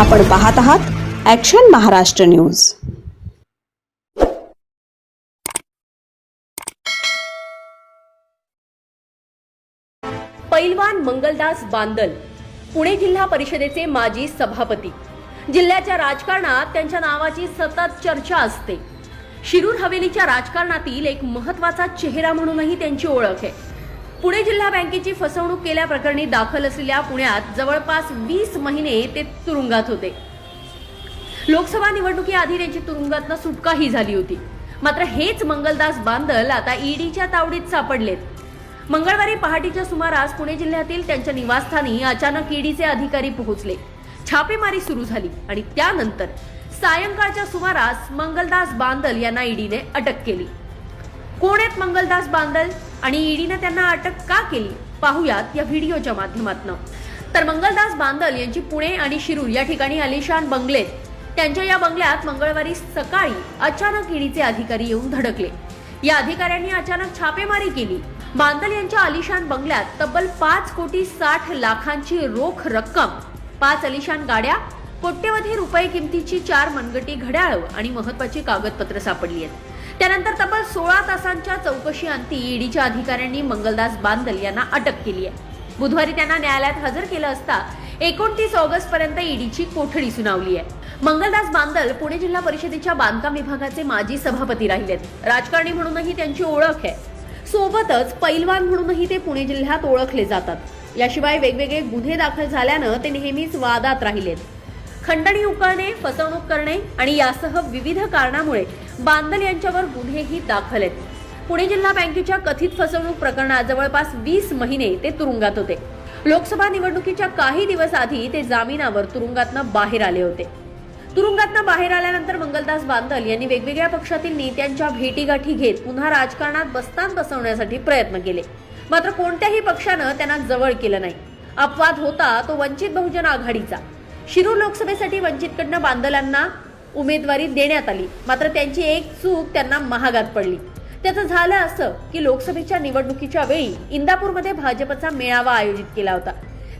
आपण पाहत आहात ॲक्शन महाराष्ट्र न्यूज पैलवान मंगलदास बांदल पुणे जिल्हा परिषदेचे माजी सभापती. जिल्ह्याच्या राजकारणात त्यांच्या नावाची सतत चर्चा असते. शिरूर हवेलीच्या राजकारणातील एक महत्त्वाचा चेहरा म्हणूनही त्यांची ओळख आहे. पुणे जिल्हा बँकेची फसवणूक केल्याप्रकरणी दाखल असलेल्या पुण्यात जवळपास वीस महिने ते तुरुंगात होते. लोकसभा निवडणुकीआधी त्यांची तुरुंगातनं सुटकाही झाली होती. मात्र हेच मंगलदास बांदल आता ईडीच्या तावडीत सापडलेत. मंगळवारी पहाटेच्या सुमारास पुणे जिल्ह्यातील त्यांच्या निवासस्थानी अचानक ईडीचे अधिकारी पोहोचले. छापेमारी सुरू झाली आणि त्यानंतर सायंकाळच्या सुमारास मंगलदास बांदल यांना ईडीने अटक केली. कोण आहेत मंगलदास बांदल? आणि ईडीनं त्यांना अटक का केली? पाहुयात या व्हिडिओच्या माध्यमातून. तर मंगलदास बांदल यांची पुणे आणि शिरूर या ठिकाणी अलिशान बंगले त्यांच्या या बंगल्यात मंगळवारी सकाळी अचानक ईडीचे अधिकारी येऊन धडकले. या अधिकाऱ्यांनी अचानक छापेमारी केली. बांदल यांच्या अलिशान बंगल्यात तब्बल पाच कोटी साठ लाखांची रोख रक्कम पाच अलिशान गाड्या कोट्यवधी रुपये किमतीची चार मनगटी घड्याळ आणि महत्वाची कागदपत्र सापडली आहेत. त्यानंतर तब्बल सोळा तासांच्या चौकशी अंती ईडीच्या अधिकाऱ्यांनी मंगलदास बांदल यांना अटक केली आहे. बुधवारी त्यांना न्यायालयात हजर केलं असता एकोणतीस ऑगस्ट पर्यंत ईडीची कोठडी सुनावली आहे. मंगलदास बांदल पुणे जिल्हा परिषदेच्या बांधकाम विभागाचे माजी सभापती राहिलेत. राजकारणी म्हणूनही त्यांची ओळख आहे. सोबतच पैलवान म्हणूनही ते पुणे जिल्ह्यात ओळखले जातात. याशिवाय वेगवेगळे गुन्हे दाखल झाल्यानं ते नेहमीच वादात राहिलेत. खंडणी उकळणे फसवणूक करणे आणि यासह विविध कारणामुळे बांदल यांच्यावर गुन्हेही दाखल आहेत. पुणे जिल्हा बँकेच्या कथित फसवणूक प्रकरणात जवळपास वीस महिने ते तुरुंगात होते. लोकसभा निवडणुकीच्या काही दिवस आधी ते जामिनावर तुरुंगातनं बाहेर आले होते. तुरुंगातनं बाहेर आल्यानंतर मंगलदास बांदल यांनी वेगवेगळ्या पक्षातील नेत्यांच्या भेटीगाठी घेत पुन्हा राजकारणात बस्तान बसवण्यासाठी प्रयत्न केले. मात्र कोणत्याही पक्षानं त्यांना जवळ केलं नाही. अपवाद होता तो वंचित बहुजन आघाडीचा. शिरूर लोकसभेसाठी वंचितकडनं बांदलांना उमेदवारी देण्यात आली. मात्र त्यांची एक चूक त्यांना महागात पडली. त्याचं झालं असं की लोकसभेच्या निवडणुकीच्या वेळी इंदापूरमध्ये भाजपचा मेळावा आयोजित केला होता.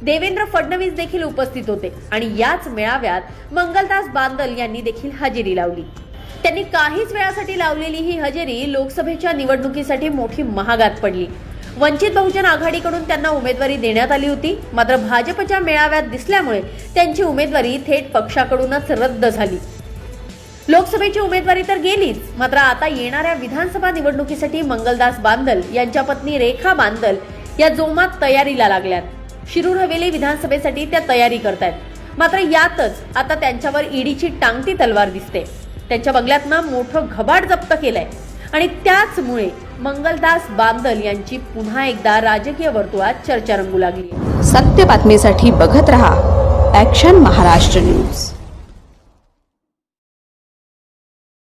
देवेंद्र फडणवीस देखील उपस्थित होते आणि याच मेळाव्यात मंगलदास बांदल यांनी देखील हजेरी लावली. त्यांनी काहीच वेळासाठी लावलेली ही हजेरी लोकसभेच्या निवडणुकीसाठी मोठी महागात पडली. वंचित बहुजन आघाडीकडून त्यांना उमेदवारी देण्यात आली होती मात्र भाजपच्या मेळाव्यात दिसल्यामुळे त्यांची उमेदवारी थेट पक्षाकडूनच रद्द झाली. लोकसभेची उमेदवारी तर गेलीच मात्र आता येणाऱ्या विधानसभा निवडणुकीसाठी मंगलदास बांदल यांच्या पत्नी रेखा बांदल या जोमात तयारीला लागल्यात. शिरूर हवेली विधानसभेसाठी त्या तयारी करतायत. मात्र यातच आता त्यांच्यावर ईडीची टांगती तलवार दिसते. त्यांच्या बंगल्यातनं मोठं घबाड जप्त केलंय. आणि त्याचमुळे मंगलदास बांदल यांची पुन्हा एकदा राजकीय वर्तुळात चर्चा रंगू लागली. सत्य बातमीसाठी बघत रहा ॲक्शन महाराष्ट्र न्यूज